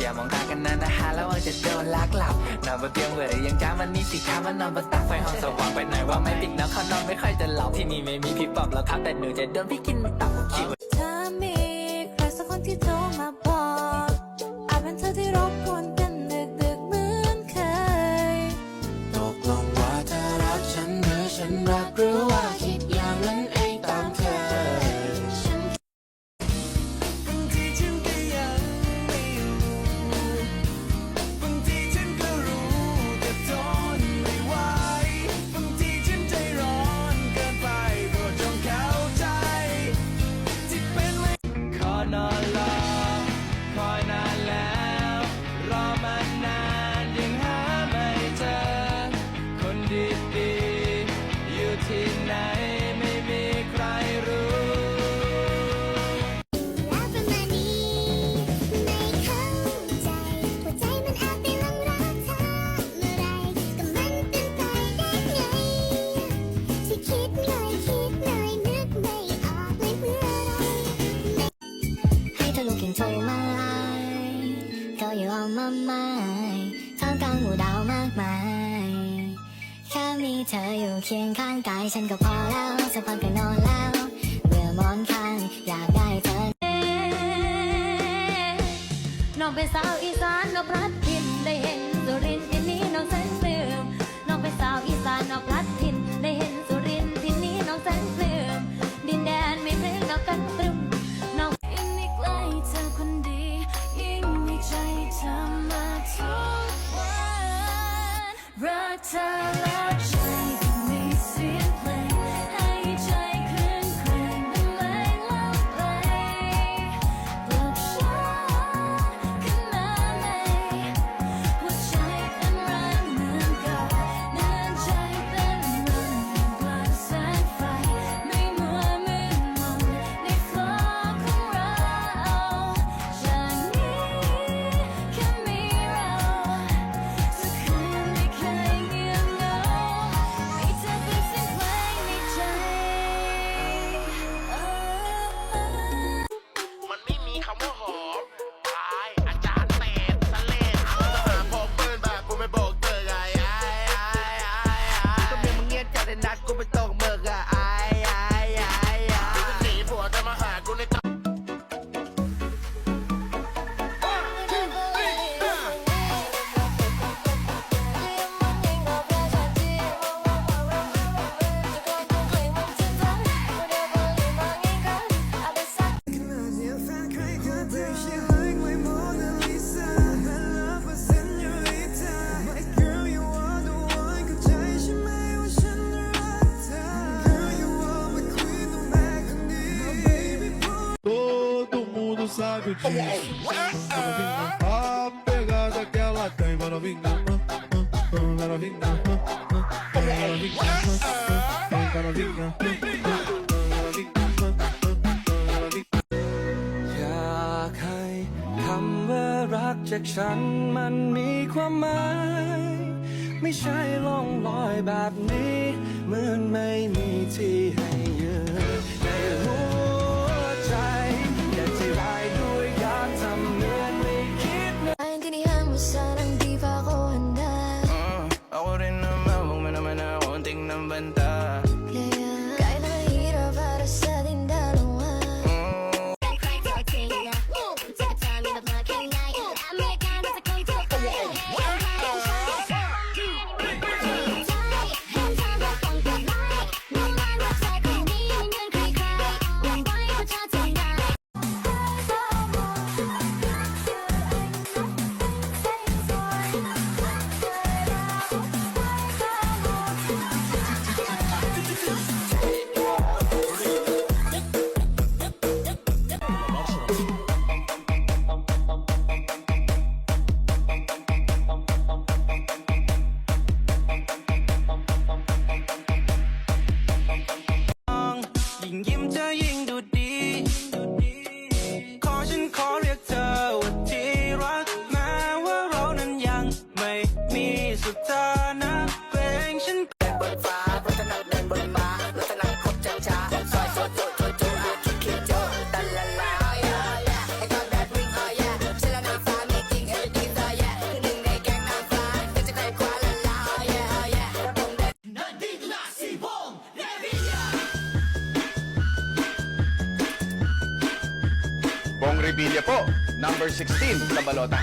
อย่ามองตากันนานนะฮะระวังจะโดนลักหลับนอนบนเตียงเบื่อรอยังจ้ามันนี่สิคะมันนอนบนตักไฟห้องสว่างไปหน่อยว่าไม่ปิดนะเขานอนไม่ค่อยจะหลับที่นี่ไม่มีพี่ปอบแล้วครับแต่หนูจะโดนพี่กินตับคิว มากมายท่องกลางหมู่ดาวมากมาย แค่มีเธออยู่เคียงข้างกายฉันก็พอแล้วสะพักก็นอนแล้วเมื่อมอนข้างอยากได้เธอน้องเป็นสาวอีสานนพรัดน์พินได้เห็น Bratalaji. todo dia. A pegada que ela tem, maravilha. Maravilha. Maravilha. Maravilha. Maravilha. อยากให้คำว่ารักจากฉันมันมีความหมาย ไม่ใช่ล่องลอยแบบนี้ เหมือนไม่มีที่ให้ยืน ยิ่งดูดี ขอฉันขอ Bong Revilla po, number 16 sa balota.